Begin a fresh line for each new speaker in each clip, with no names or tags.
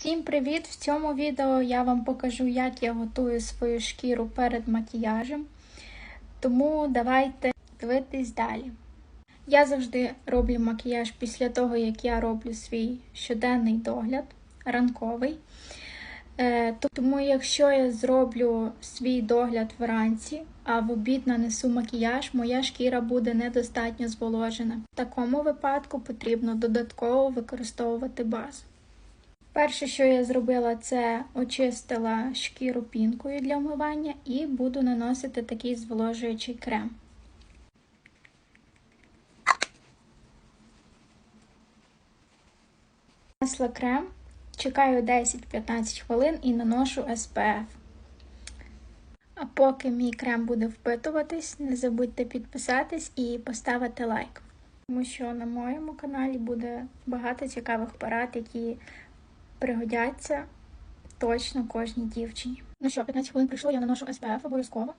Всім привіт! В цьому відео я вам покажу, як я готую свою шкіру перед макіяжем. Тому давайте дивитись далі. Я завжди роблю макіяж після того, як я роблю свій щоденний догляд, ранковий. Е, Тому, якщо я зроблю свій догляд вранці, а в обід нанесу макіяж, моя шкіра буде недостатньо зволожена. В такому випадку потрібно додатково використовувати базу. Перше, що я зробила, це очистила шкіру пінкою для вмивання і буду наносити такий зволожуючий крем. Нанесла крем, чекаю 10-15 хвилин і наношу SPF. А поки мій крем буде впитуватись, не забудьте підписатись і поставити лайк. Тому що на моєму каналі буде багато цікавих порад, які пригодяться точно кожній дівчині. Ну що, 15 хвилин прийшло, я наношу SPF обов'язково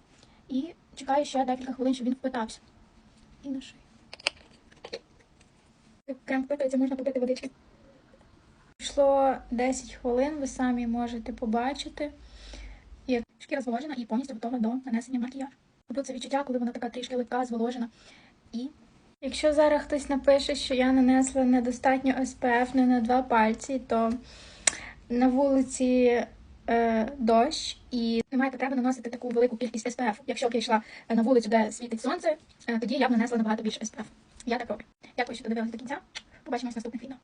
і чекаю ще декілька хвилин, щоб він впитався. І на шию. Крем впитується, можна попити водички. Пройшло 10 хвилин, ви самі можете побачити, як шкіра зволожена і повністю готова до нанесення макіяжу. Тут це відчуття, коли вона така трішки липка, зволожена. І якщо зараз хтось напише, що я нанесла недостатньо СПФ не на два пальці, то на вулиці е, дощ і немає потреби наносити таку велику кількість СПФ. Якщо б я йшла е, на вулицю, де світить сонце, е, тоді я б нанесла набагато більше СПФ. Я так роблю. Дякую, що додивилися до кінця. Побачимось в наступних відео.